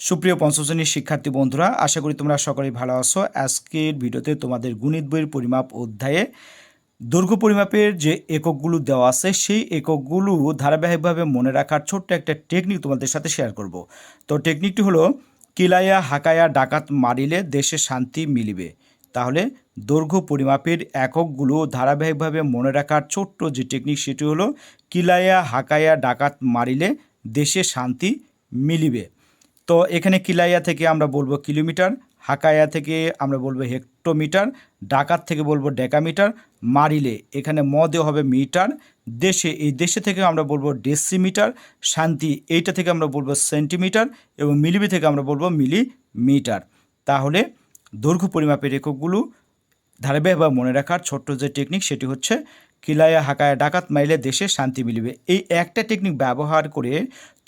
সুপ্রিয় পঞ্চম শ্রেণির শিক্ষার্থী বন্ধুরা, আশা করি তোমরা সকলেই ভালো আছো। আজকের ভিডিওতে তোমাদের গণিত বইয়ের পরিমাপ অধ্যায়ে দৈর্ঘ্য পরিমাপের যে এককগুলো দেওয়া আছে, সেই এককগুলো ধারাবাহিকভাবে মনে রাখার ছোট্ট একটা টেকনিক তোমাদের সাথে শেয়ার করব। তো টেকনিকটি হলো, কিলাইয়া হাকায়া ডাকাত মারিলে দেশে শান্তি মিলিবে। তাহলে দৈর্ঘ্য পরিমাপের এককগুলো ধারাবাহিকভাবে মনে রাখার ছোট্ট যে টেকনিক সেটি হলো, কিলাইয়া হাকায়া ডাকাত মারিলে দেশে শান্তি মিলিবে। তো এখানে কিলাইয়া থেকে আমরা বলব কিলোমিটার, হাকায়া থেকে আমরা বলব হেক্টোমিটার, ডাকাত থেকে বলব ডেকামিটার, মারিলে এখানে মদে হবে মিটার, দেশে, এই দেশে থেকে আমরা বলব ডেসিমিটার, শান্তি এইটা থেকে আমরা বলব সেন্টিমিটার এবং মিলিবি থেকে আমরা বলব মিলিমিটার। তাহলে দৈর্ঘ্য পরিমাপের এককগুলো ধারাবাহিকভাবে মনে রাখার ছোট্ট যে টেকনিক সেটি হচ্ছে কিলায়া হাকায়া ডাকাত মাইলে দেশে শান্তি মিলিবে। এই একটা টেকনিক ব্যবহার করে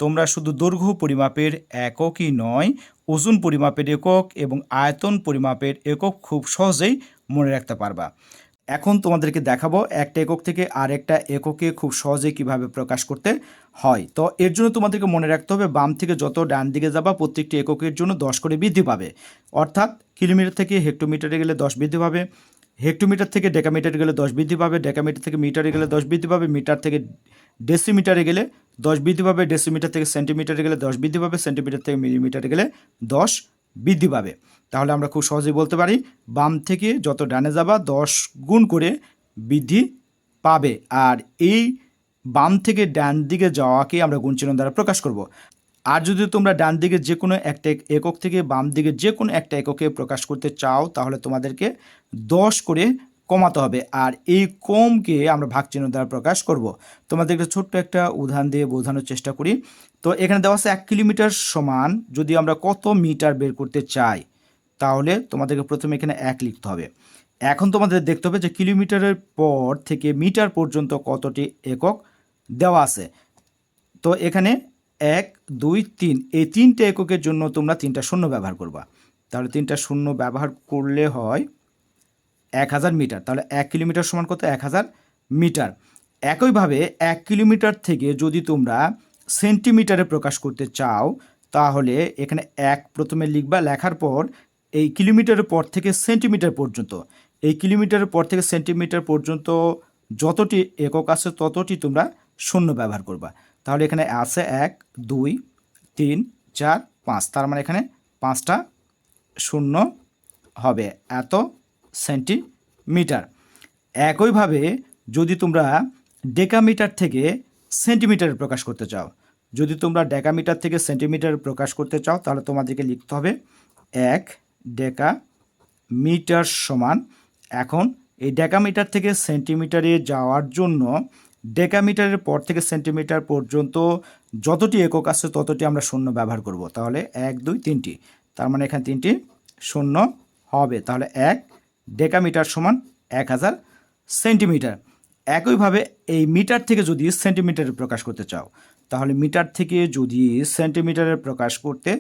তোমরা শুধু দৈর্ঘ্য পরিমাপের এককই নয়, ওজন পরিমাপের একক এবং আয়তন পরিমাপের একক খুব সহজেই মনে রাখতে পারবা। এখন তোমাদেরকে দেখাবো একটা একক থেকে আরেকটা এককে খুব সহজেই কীভাবে প্রকাশ করতে হয়। তো এর জন্য তোমাদেরকে মনে রাখতে হবে, বাম থেকে যত ডান দিকে যাবা, প্রত্যেকটি এককের জন্য দশ করে বৃদ্ধি পাবে। অর্থাৎ কিলোমিটার থেকে হেক্টোমিটারে গেলে দশ বৃদ্ধি পাবে। হেক্টোমিটার থেকে ডেকামিটারে গেলে দশ বৃদ্ধি পাবে, ডেকামিটার থেকে মিটারে গেলে দশ বৃদ্ধি পাবে, মিটার থেকে ডেসিমিটারে গেলে দশ বৃদ্ধি পাবে, ডেসিমিটার থেকে সেন্টিমিটারে গেলে দশ বৃদ্ধি পাবে, সেন্টিমিটার থেকে মিলিমিটারে গেলে দশ বৃদ্ধি পাবে। তাহলে আমরা খুব সহজেই বলতে পারি, বাম থেকে যত ডানে যাবা দশ গুণ করে বৃদ্ধি পাবে। আর এই বাম থেকে ডান দিকে যাওয়াকে আমরা গুণচিহ্ন দ্বারা প্রকাশ করব। আর যদি তোমরা ডান দিকে যে কোনো একটা একক থেকে বাম দিকে যে কোনো একটা এককে প্রকাশ করতে চাও, তাহলে তোমাদেরকে দশ করে কমাতে হবে। আর এই কমকে আমরা ভাগ চিহ্ন দ্বারা প্রকাশ করব। তোমাদেরকে ছোট্ট একটা উদাহরণ দিয়ে বোঝানোর চেষ্টা করি। তো এখানে দেওয়া আছে এক কিলোমিটার সমান যদি আমরা কত মিটার বের করতে চাই, তাহলে তোমাদেরকে প্রথমে এখানে এক লিখতে হবে। এখন তোমাদের দেখতে হবে যে কিলোমিটারের পর থেকে মিটার পর্যন্ত কতটি একক দেওয়া আছে। তো এখানে এক, দুই, তিন, এই তিনটে এককের জন্য তোমরা তিনটা শূন্য ব্যবহার করবা। তাহলে তিনটা শূন্য ব্যবহার করলে হয় এক হাজার মিটার। তাহলে এক কিলোমিটার সমান কত? এক হাজার মিটার। একইভাবে এক কিলোমিটার থেকে যদি তোমরা সেন্টিমিটারে প্রকাশ করতে চাও, তাহলে এখানে এক প্রথমে লিখবা, লেখার পর এই কিলোমিটারের পর থেকে সেন্টিমিটার পর্যন্ত। এই কিলোমিটারের পর থেকে সেন্টিমিটার পর্যন্ত যতটি একক আছে ততটি তোমরা শূন্য ব্যবহার করবা। তাহলে এখানে আছে এক, দুই, তিন, চার, পাঁচ। তার মানে এখানে পাঁচটা শূন্য হবে এত সেন্টিমিটার। একইভাবে যদি তোমরা ডেকামিটার থেকে সেন্টিমিটারে প্রকাশ করতে চাও, যদি তোমরা ডেকামিটার থেকে সেন্টিমিটার প্রকাশ করতে চাও, তাহলে তোমাদেরকে লিখতে হবে এক ডেকা মিটার সমান। এখন এই ডেকামিটার থেকে সেন্টিমিটারে যাওয়ার জন্য ডেকামিটারের পর থেকে সেন্টিমিটার পর্যন্ত যতটি একক আছে ততটি আমরা শূন্য ব্যবহার করব। তাহলে এক, দুই, তিনটি। তার মানে এখানে তিনটি শূন্য হবে। তাহলে এক ডেকামিটার সমান এক হাজার সেন্টিমিটার। একইভাবে এই মিটার থেকে যদি সেন্টিমিটারে প্রকাশ করতে চাও, তাহলে মিটার থেকে যদি সেন্টিমিটারে প্রকাশ করতে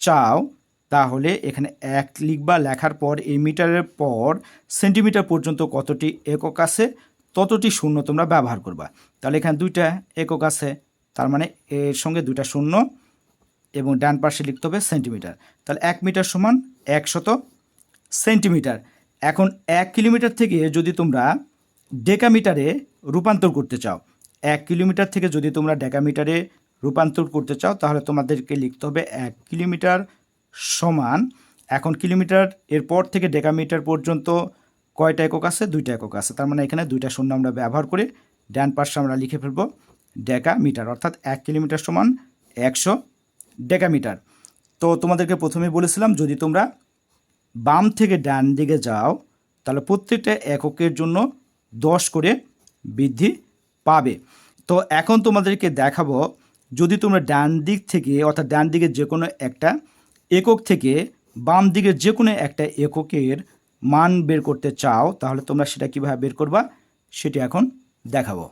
চাও, তাহলে এখানে এক লিখবা লেখার পর এই মিটারের পর সেন্টিমিটার পর্যন্ত কতটি একক আছে ততটি শূন্য তোমরা ব্যবহার করবা। তাহলে এখানে দুইটা একক আছে, তার মানে এর সঙ্গে দুইটা শূন্য এবং ডান পাশে লিখতে হবে সেন্টিমিটার। তাহলে এক মিটার সমান একশত সেন্টিমিটার। এখন এক কিলোমিটার থেকে যদি তোমরা ডেকামিটারে রূপান্তর করতে চাও, এক কিলোমিটার থেকে যদি তোমরা ডেকামিটারে রূপান্তর করতে চাও, তাহলে তোমাদেরকে লিখতে হবে এক কিলোমিটার সমান। এখন কিলোমিটার এরপর থেকে ডেকামিটার পর্যন্ত কয়টা একক আছে? দুইটা একক আছে। তার মানে এখানে দুইটা শূন্য আমরা ব্যবহার করে ডান পাশে আমরা লিখে ফেলব ডেকামিটার, অর্থাৎ এক কিলোমিটার সমান একশো ডেকা মিটার তো তোমাদেরকে প্রথমেই বলেছিলাম, যদি তোমরা বাম থেকে ডান দিকে যাও, তাহলে প্রত্যেকটা এককের জন্য দশ করে বৃদ্ধি পাবে। তো এখন তোমাদেরকে দেখাবো, যদি তোমরা ডান দিক থেকে, অর্থাৎ ডান দিকে যে কোনো একটা একক থেকে বাম দিকে যে কোনো একটা এককের মান বের করতে চাও তাহলে তোমরা সেটা কীভাবে বের করবা সেটি এখন দেখাবো।